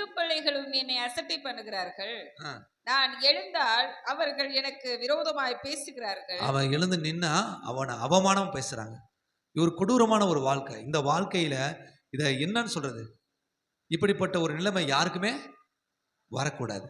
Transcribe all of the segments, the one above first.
சிறு பிள்ளைகளும் என்னை அசட்டை பண்ணுகிறார்கள். நான் எழுந்தால் அவர்கள் எனக்கு விரோதமாய் பேசுகிறார்கள். அவன் எழுந்து நின்னா அவனை அவமானம் பேசுறாங்க. இவர் கொடூரமான ஒரு வாழ்க்கை. இந்த வாழ்க்கையில இதை என்னன்னு சொல்றது? இப்படிப்பட்ட ஒரு நிலைமை யாருக்குமே வரக்கூடாது.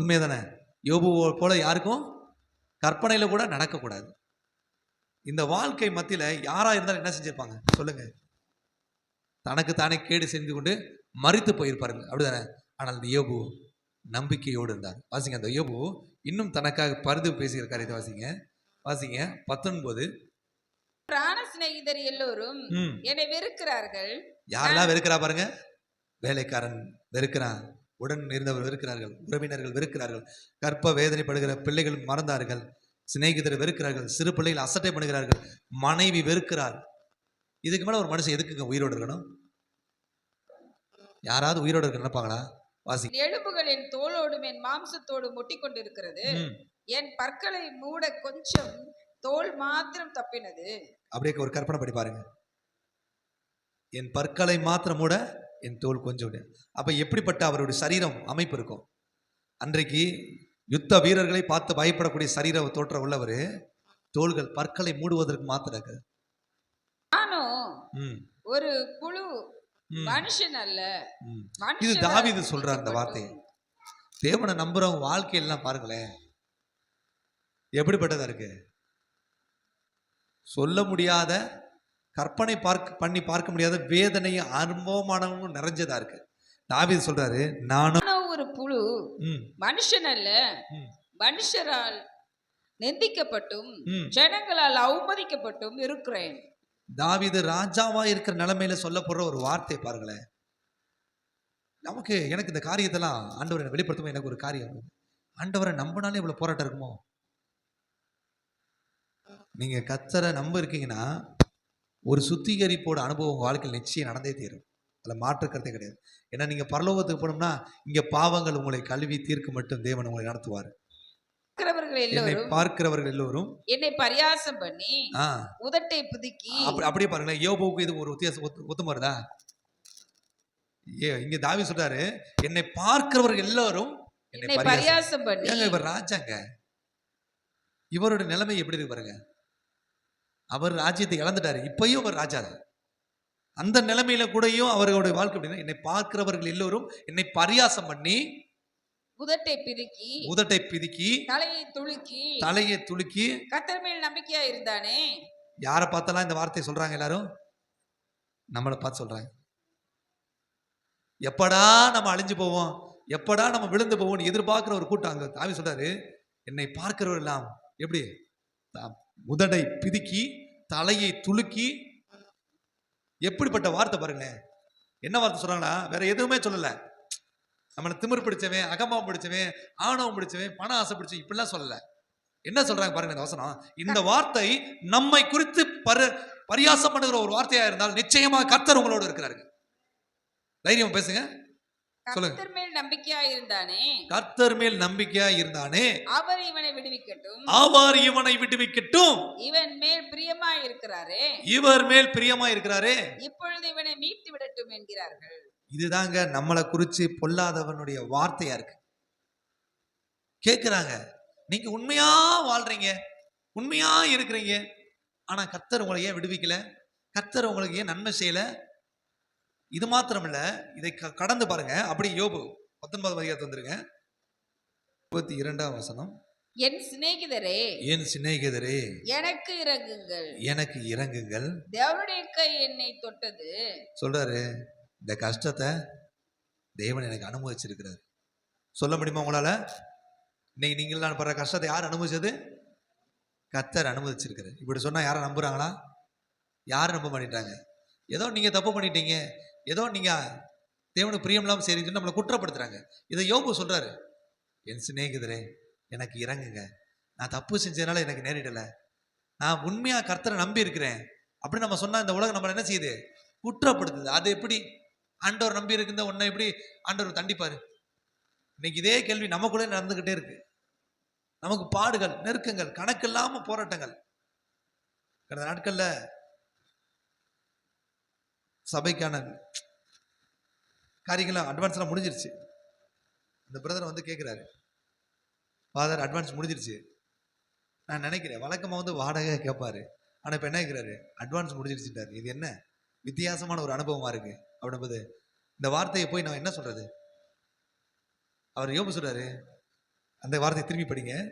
உண்மைதானே? யோபு போல யாருக்கும் கற்பனையில கூட நடக்கக்கூடாது. இந்த வாழ்க்கை மத்தியில யாரா இருந்தாலும் என்ன செஞ்சிருப்பாங்க? சொல்லுங்க. தனக்கு தானே கேடு செஞ்சு கொண்டு மறித்து போயிருப்பாருங்க. அப்படிதானே? ஆனால் இந்த யோபு நம்பிக்கையோடு இருந்தார். வாசிங்க அந்த யோபு இன்னும் தனக்காக பரிது பேசுகிற காரியத்தை வாசிங்க. வாசிங்க பத்தொன்பது. பிராண சிநேகிதர் எல்லோரும் என்னை வெறுக்கிறார்கள். யாரெல்லாம் வெறுக்கிறா பாருங்க? வேலைக்காரன் வெறுக்கிறான். உடன் இருந்தவர் வெறுக்கிறார்கள். உறவினர்கள் வெறுக்கிறார்கள். கற்ப வேதனைப்படுகிற பிள்ளைகள் மறந்தார்கள். சிநேகிதர் வெறுக்கிறார்கள். சிறு பிள்ளைகள் அசட்டை பண்ணுகிறார்கள். மனைவி வெறுக்கிறார் இதுக்கு மேல ஒரு மனுஷன் எதுக்குங்க உயிரோடு இருக்கணும்? யாராவது உயிரோடு இருக்க நினைப்பாங்களா வாசி. எலும்புகள் என் தோலோடும் என் மாம்சத்தோடும் ஒட்டி கொண்டிருக்கிறது ம். என் பற்களை மூட கொஞ்சம் தோல் மாத்திரம் தப்பினது. அப்படியே ஒரு கற்பனை பண்ணி பாருங்க. என் பற்களை மாத்திரம் மூட என் தோல் கொஞ்சம். அப்ப எப்படிப்பட்ட அவருடைய சரீரம் அமைப்பு இருக்கும்? அன்றைக்கு யுத்த வீரர்களை பார்த்து பயப்படக்கூடிய சரீர தோற்றம் உள்ளவர் தோள்கள் பற்களை மூடுவதற்கு மாத்திரம் ஒரு ம், மனுஷன் அல்ல. இது தாவீது சொல்றார் அந்த வார்த்தையை. பிடிக்கப்பட்டும். தேவனை நம்புறவங்க வாழ்க்கையெல்லாம் பாருங்களேன். எப்படிப்பட்டதா இருக்கு? சொல்ல முடியாத கற்பனை பார்க்க பண்ணி பார்க்க முடியாத வேதனையும் அனுபவமானவங்களும் நிறைஞ்சதா இருக்கு. தாவீது சொல்றாரு நானும் ஒரு புழு மனுஷன் அல்ல. மனுஷரால் நிந்திக்கப்பட்டும். ஜனங்களால் அவமதிக்கப்பட்டும் இருக்கிறேன். தாவிது ராஜாவா இருக்கிற நிலைமையில சொல்லப்படுற ஒரு வார்த்தை பாருங்களேன். நமக்கு எனக்கு இந்த காரியத்தெல்லாம் ஆண்டவரை வெளிப்படுத்தும் எனக்கு ஒரு காரியம் ஆண்டவரை நம்பினாலே இவ்வளவு போராட்டம் இருக்குமோ? நீங்க கத்தரை நம்ப இருக்கீங்கன்னா ஒரு சுத்திகரிப்போட அனுபவம் உங்க வாழ்க்கையில் நிச்சயம் நடந்தே தீரும். அதில் மாற்று கருத்தே கிடையாது. ஏன்னா நீங்க பரலோகத்துக்கு போனோம்னா இங்க பாவங்கள் உங்களை கழுவி தீர்க்க மட்டும் தேவன் உங்களை நடத்துவார். இருக்கிறவர்கள் என்னை எல்லோரும் பார்க்கிறவர்கள் எல்லோரும் என்னை பரியாசம் பண்ணி உதட்டை புதுக்கி அப்படி அப்படியே பாருங்களேன். யோபுவுக்கு இது ஒரு வித்தியாசம் ஒத்து ஒத்து வருதா? ஏ இங்க தாவி சொல்றாரு என்னை பார்க்கிறவர்கள் எல்லாரும் என்னை பரியாசம் பண்ணி இவர் ராஜாங்க? இவரோட நிலைமை எப்படி இருக்கு பாருங்க. அவர் ராஜ்யத்தை இழந்துட்டாரு இப்பயும் அவர் ராஜா தான். அந்த நிலைமையில கூடயும் அவர்களுடைய வாழ்க்கை எப்படின்னா என்னை பார்க்கிறவர்கள் எல்லோரும் என்னை பரியாசம் பண்ணி உதட்டை பிதுக்கி உதட்டை பிதுக்கி தலையை துளுக்கி தலையை துலுக்கி கத்தர் மேல் நம்பிக்கையா இருந்தானே? யாரை பார்த்தாலும் இந்த வார்த்தையை சொல்றாங்க எல்லாரும்? நம்மளை பார்த்து சொல்றாங்க. எப்படா நம்ம அழிஞ்சு போவோம்? எப்படா நம்ம விழுந்து போவோம்னு எதிர்பார்க்கிற ஒரு கூட்டம் அங்க தாவி சொல்றாரு என்னை பார்க்கிறவர் எல்லாம் எப்படி? உதடை பிதுக்கி தலையை துலுக்கி எப்படிப்பட்ட வார்த்தை பாருங்க என்ன வார்த்தை சொல்றாங்கன்னா வேற எதுவுமே சொல்லல. நம்மளை திமிர் பிடிச்சவன் அகம்பாவம் பிடிச்சவன் ஆணவம் பிடிச்சவன் பண ஆசை பிடிச்சவன் இப்படிலாம் சொல்லல. என்ன சொல்றாங்க பாருங்க இந்த வசனம்? இந்த வார்த்தை நம்மை குறித்து பர பரியாசம் பண்ணுகிற ஒரு வார்த்தையா இருந்தால் நிச்சயமா கர்த்தர் உங்களோடு இருக்கிறாருங்க. தைரியம் பேசுங்க. சொல்லுங்க. மேல் நம்பிக்கையா இருந்தானே? கர்த்தர் மேல் நம்பிக்கையா இருந்தானே? அவர் இவனை விடுவிக்கட்டும். அவர் இவனை விட்டுவிக்கட்டும் இவன் மேல் பிரியமா இருக்கிறாரே? இவர் மேல் பிரியமா இருக்கிறாரே? இப்பொழுது இவனை மீட்டு விடட்டும் என்கிறார்கள். இதுதாங்க நம்மளை குறிச்சு பொல்லாதவனுடைய வார்த்தையா இருக்கு. கேக்குறாங்க. நீங்க உண்மையா வாழ்றீங்க? உண்மையா இருக்கிறீங்க? ஆனா கர்த்தர் உங்களை ஏன் விடுவிக்கல? கர்த்தர் உங்களுக்கு ஏன் நன்மை செய்யல? இது மாத்திரமில்ல இதை க- கடந்து பாருங்க. அப்படி யோபு பத்தொன்பது அதிகாரத்து வந்துருங்க. முப்பத்தி இரண்டாம் வசனம். என் சிநேகிதரே ஏன் சிநேகிதரே எனக்கு இறங்குங்கள். எனக்கு இறங்குங்கள். தேவனுடைய கை என்னை தொட்டது. சொல்றாரு. இந்த கஷ்டத்தை தேவன் எனக்கு அனுபவிச்சிருக்கிறார் சொல்ல முடியுமா உங்களால்? இன்னைக்கு நீங்கள் நான் படுற கஷ்டத்தை யார் அனுபவிச்சது கத்தர் அனுமதிச்சிருக்கிறார். இப்படி சொன்னால் யாரை நம்புகிறாங்களா யார் நம்ப பண்ணிட்டாங்க ஏதோ நீங்கள் தப்பு பண்ணிட்டீங்க. ஏதோ நீங்கள் தேவனுக்கு பிரியம் இல்லாமல் சரின்னு நம்மளை குற்றப்படுத்துகிறாங்க இதை யோபு சொல்கிறாரு என் சிநேகிதரே எனக்கு இறங்குங்க. நான் தப்பு செஞ்சதுனால எனக்கு நேரிடலை. நான் உண்மையாக கர்த்தரை நம்பி இருக்கிறேன் அப்படின்னு நம்ம சொன்னால் இந்த உலகம் நம்மளை என்ன செய்யுது? குற்றப்படுத்துது. அது எப்படி? ஆண்டவர் நம்பி இருக்கின்ற உன்னை எப்படி ஆண்டவர் தண்டிப்பாரு? இன்னைக்கு இதே கேள்வி நமக்குள்ளே நடந்துகிட்டே இருக்கு. நமக்கு பாடுகள் நெருக்கங்கள் கணக்கில்லாமல் போராட்டங்கள். கடந்த நாட்கள்ல சபைக்கான காரியங்கள்லாம் அட்வான்ஸ்லாம் முடிஞ்சிருச்சு. அந்த பிரதர் வந்து கேட்குறாரு ஃபாதர் அட்வான்ஸ் முடிஞ்சிருச்சு. நான் நினைக்கிறேன் வழக்கமாக வந்து வாடகை கேட்பாரு ஆனால் இப்போ என்ன கேட்குறாரு அட்வான்ஸ் முடிஞ்சிருச்சுட்டார். இது என்ன? வித்தியாசமான ஒரு அனுபவமாக இருக்கு. அப்படின்போது இந்த வார்த்தையை போய் நான் என்ன சொல்றது? அவர் யோபு சொல்றாரு அந்த வார்த்தையை திரும்பி படிங்க.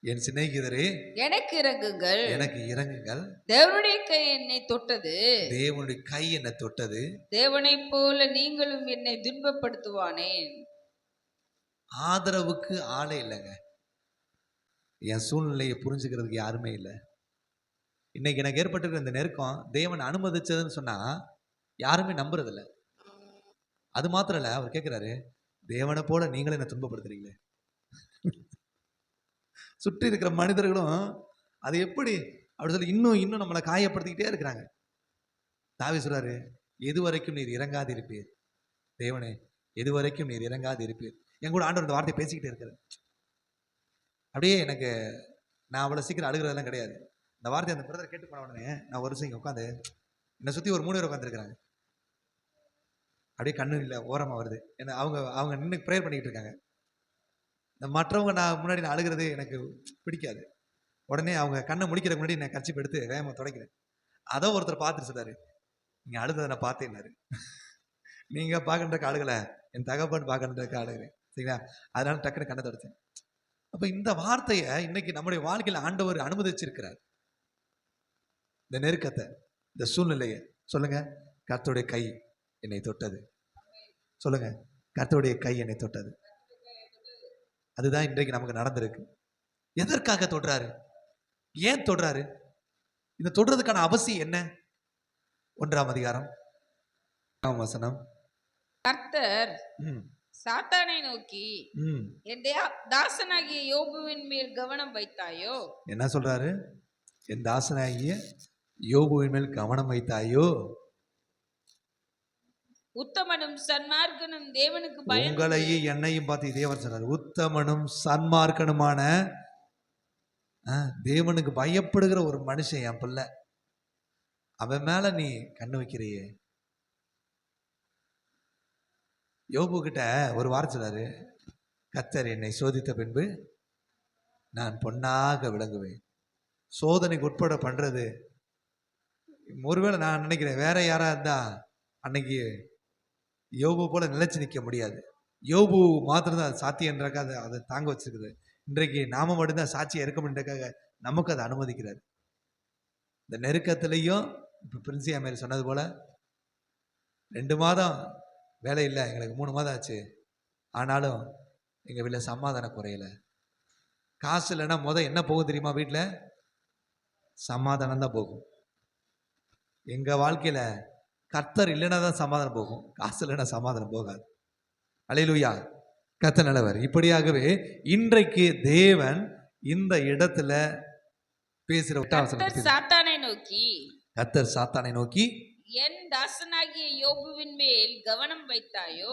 என் சிநேகிதரே எனக்கு இறங்குங்கள். எனக்கு இறங்குங்கள். தேவனுடைய கை என்னை தொட்டது. தேவனுடைய கை என்னை தொட்டது. தேவனைப் போல நீங்களும் என்னை துன்பப்படுத்துவானேன் ஆதரவுக்கு ஆளே இல்லைங்க. என் சூழ்நிலையை புரிஞ்சுக்கிறதுக்கு யாருமே இல்லை. இன்னைக்கு எனக்கு ஏற்பட்டிருக்கிற இந்த நெருக்கம் தேவன் அனுமதிச்சதுன்னு சொன்னா யாருமே நம்புறதில்ல. அது மாத்திரம் இல்ல அவர் கேட்கிறாரு தேவனை போல நீங்களே என்ன துன்பப்படுத்துறீங்களே? சுற்றி இருக்கிற மனிதர்களும் அது எப்படி? அப்படி சொல்லி இன்னும் இன்னும் நம்மளை காயப்படுத்திக்கிட்டே இருக்கிறாங்க. தாவி சொல்றாரு எது வரைக்கும் நீர் இறங்காது இருப்பீர் தேவனே எது வரைக்கும் நீர் இறங்காது இருப்பீர் என் கூட ஆண்டவர் இந்த வார்த்தையை பேசிக்கிட்டே இருக்கிறேன் அப்படியே எனக்கு நான் அவ்வளோ சீக்கிரம் அழுகிறதெல்லாம் கிடையாது. இந்த வார்த்தை அந்த பிரதர் கேட்டு போன உடனே நான் ஒரு இங்கே உட்காந்து என்னை சுற்றி ஒரு மூணு பேர் உட்காந்துருக்குறாங்க அப்படியே கண்ணு இல்லை ஓரமாக வருது. ஏன்னா அவங்க அவங்க நின்று ப்ரேயர் பண்ணிக்கிட்டு இருக்காங்க. இந்த மற்றவங்க நான் முன்னாடி நான் அழுகிறது எனக்கு பிடிக்காது. உடனே அவங்க கண்ணை முடிக்கிறதுக்கு முன்னாடி நான் கட்சி எடுத்து வேகமாக தொடக்கிறேன். அதை ஒருத்தர் பார்த்துட்டு சொன்னாரு நீங்கள் அழுததை நான் பார்த்தேன்னாரு நீங்கள் பார்க்கறதுக்கு அழுகலை. என் தகப்பன் பார்க்குறதுக்கு அழுகிறேன் சரிங்களா? அதனால டக்குனு கண்ணை தொடச்சேன். அப்போ இந்த வார்த்தையை இன்னைக்கு நம்முடைய வாழ்க்கையில் ஆண்டவர் அனுமதிச்சிருக்கிறார். இந்த நெருக்கத்தை இந்த சூழ்நிலையை சொல்லுங்க. கர்த்தருடைய கை என்னை தொட்டது. சொல்லுங்க. கர்த்தருடைய கை என்னை தொட்டது. அதுதான் இன்றைக்கு நமக்கு நடந்திருக்கு. எதற்காக தொடுறாரு? ஏன் தொடுறாரு? இந்த தொடுறதுக்கான அவசியம் என்ன? ஒன்றாம் அதிகாரம். வசனம். கர்த்தர் சாத்தானை நோக்கி என் தாசனாகிய யோபுவின் மேல் கவனம் வைத்தாயோ? என்ன சொல்றாரு? என் தாசனாகிய யோபுவின் மேல் கவனம் வைத்தாயோ? உத்தமனும் சன்மார்க்கனும் தேவனுக்கு உங்களையும் என்னையும் பார்த்து அவர் சொன்னார் உத்தமனும் சன்மார்க்கனுமான தேவனுக்கு பயப்படுகிற ஒரு மனுஷன் என் பிள்ளை. அவன் மேல நீ கண்ணு வைக்கிறியே. யோபு கிட்ட ஒரு வாரம் சொன்னாரு கத்தர் என்னை சோதித்த பின்பு நான் பொன்னாக விளங்குவேன். சோதனைக்கு உட்பட பண்றது ஒருவேளை நான் நினைக்கிறேன் வேற யாராக இருந்தால் அன்னைக்கு யோபு போல நிலைச்சு நிற்க முடியாது. யோபு மாத்திரம் தான் சாத்தியன்றக்காக அதை அதை தாங்க வச்சிருக்குது. இன்றைக்கு நாம மட்டும்தான் சாட்சியாக இருக்க நமக்கு அதை அனுமதிக்கிறார். இந்த நெருக்கத்திலையும் இப்போ பிரின்சியா மாரி சொன்னது போல ரெண்டு மாதம் வேலை இல்லை எங்களுக்கு மூணு மாதம் ஆச்சு. ஆனாலும் எங்கள் வீட்டில் சமாதானம் குறையலை. காசு இல்லைன்னா முத என்ன போகும் தெரியுமா வீட்டில் சமாதானம் தான் போகும். எங்கள் வாழ்க்கையில் கர்த்தர் இல்லைன்னா தான் சமாதானம் போகும். காசு இல்லைன்னா சமாதானம் போகாது. அலையிலுயா கத்த நல்லவர். இப்படியாகவே இன்றைக்கு தேவன் இந்த இடத்துல கர்த்தர் சாத்தானை நோக்கி. கர்த்தர் சாத்தானை நோக்கி என் தாசனாகிய யோபுவின் மேல் கவனம் வைத்தாயோ?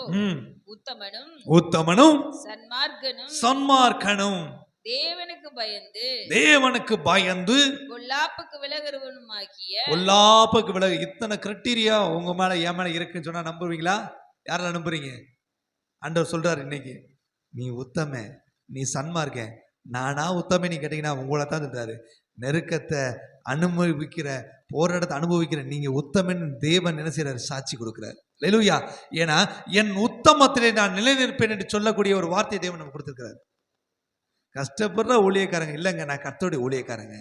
உத்தமனும் உத்தமனும் சன்மார்க்கனும். சன்மார்க்கனும். தேவனுக்கு பயந்து தேவனுக்கு பயந்து பொல்லாப்புக்கு விலகிறவனுமாகிய பொல்லாப்புக்கு விலகு. இத்தனை கிரைட்டீரியா உங்க மேல என் மேல இருக்குன்னு சொன்னா நம்புவீங்களா? யாரெல்லாம் நம்புறீங்க? ஆண்டவர் சொல்றாரு இன்னைக்கு நீ உத்தம நீ சன்மார்க்க நானா உத்தம நீ கேட்டீங்கன்னா உங்களை தான் சொல்றாரு நெருக்கத்தை அனுபவிக்கிற போராட்டத்தை அனுபவிக்கிற நீங்க உத்தமன் தேவன் என்ன செய்றாரு? சாட்சி கொடுக்கிறார். லெலுயா ஏன்னா என் உத்தமத்திலே நான் நிலைநிற்பேன் என்று சொல்லக்கூடிய ஒரு வார்த்தையை தேவன் நமக்கு கொடுத்திருக்கிறார். கஷ்டப்படுற ஊழியக்காரங்க இல்லைங்க. நான் கர்த்தருடைய ஊழியக்காரங்க.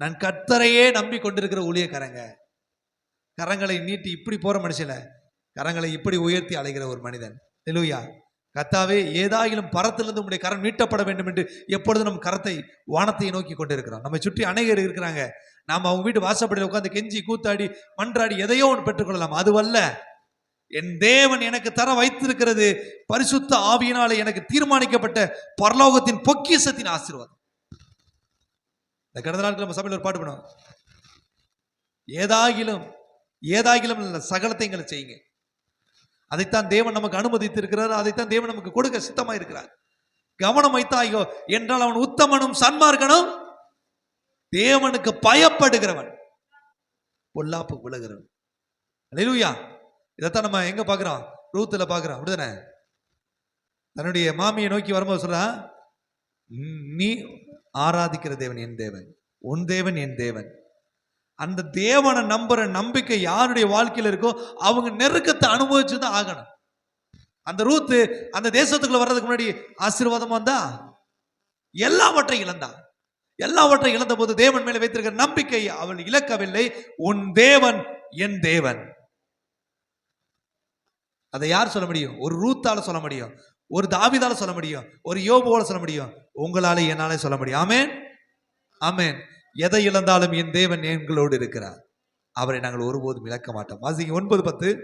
நான் கர்த்தரையே நம்பி கொண்டிருக்கிற ஊழியக்காரங்க. கரங்களை நீட்டி இப்படி போற மனுஷல கரங்களை இப்படி உயர்த்தி அலைகிற ஒரு மனிதன். லெலுயா கத்தாவே ஏதாயிலும் பரத்திலிருந்து உம்முடைய கரம் நீட்டப்பட வேண்டும் என்று எப்பொழுதும் நம் கரத்தை வானத்தை நோக்கி கொண்டிருக்கிறோம். நம்மை சுற்றி அநேகர் இருக்கிறாங்க. நாம் அவங்க வீட்டு வாசப்படியில் உட்காந்து கெஞ்சி கூத்தாடி மன்றாடி எதையோ ஒன்று பெற்றுக்கொள்ளலாம் அதுவல்ல. என் தேவன் எனக்கு தர வைத்திருக்கிறது பரிசுத்த ஆவியினால எனக்கு தீர்மானிக்கப்பட்ட பரலோகத்தின் பொக்கிஷத்தின் ஆசீர்வாதம். இந்த கடந்த நாட்கள் நம்ம சபையில் ஒரு பாட்டு பண்ணுவோம். ஏதாகிலும் ஏதாகிலும் இல்லை சகலத்தை எங்களை செய்யுங்க. அதைத்தான் தேவன் நமக்கு அனுமதித்து இருக்கிறார் அதைத்தான் தேவன் நமக்கு கொடுக்க சித்தமாக இருக்கிறார். கவனம் வைத்தாயோ என்றால் அவன் உத்தமனும் சன்மார்க்கனும் தேவனுக்கு பயப்படுகிறவன். பொல்லாப்பு விலகிறவன் அலையூயா இதைத்தான் நம்ம எங்க பார்க்குறோம்? ரூத்தில் பார்க்குறோம். அப்படிதானே? தன்னுடைய மாமியை நோக்கி வரும்போது சொல்றா நீ ஆராதிக்கிற தேவன் என் தேவன். உன் தேவன் என் தேவன். அந்த தேவனை நம்புற நம்பிக்கை யாருடைய வாழ்க்கையில இருக்கோ அவங்க நெருக்கத்தை அனுபவிச்சு தான் ஆகணும். அந்த ரூத்து அந்த தேசத்துக்குள்ள வர்றதுக்கு முன்னாடி ஆசீர்வாதம் வந்தா? எல்லாவற்றையும் இழந்தா. எல்லாவற்றையும் இழந்த போது தேவன் மேல வைத்திருக்கிற நம்பிக்கை அவள் இழக்கவில்லை. உன் தேவன் என் தேவன். அதை யார் சொல்ல முடியும்? ஒரு ரூத்தால சொல்ல முடியும். ஒரு தாவிதால சொல்ல முடியும். ஒரு யோபுவால சொல்ல முடியும். உங்களால என்னாலே சொல்ல முடியும். ஆமேன்? ஆமேன். எதை இழந்தாலும் என் தேவன் எங்களோடு இருக்கிறார். அவரை நாங்கள் ஒருபோதும் இழக்க மாட்டோம். வாசிங்க ஒன்பது பத்து.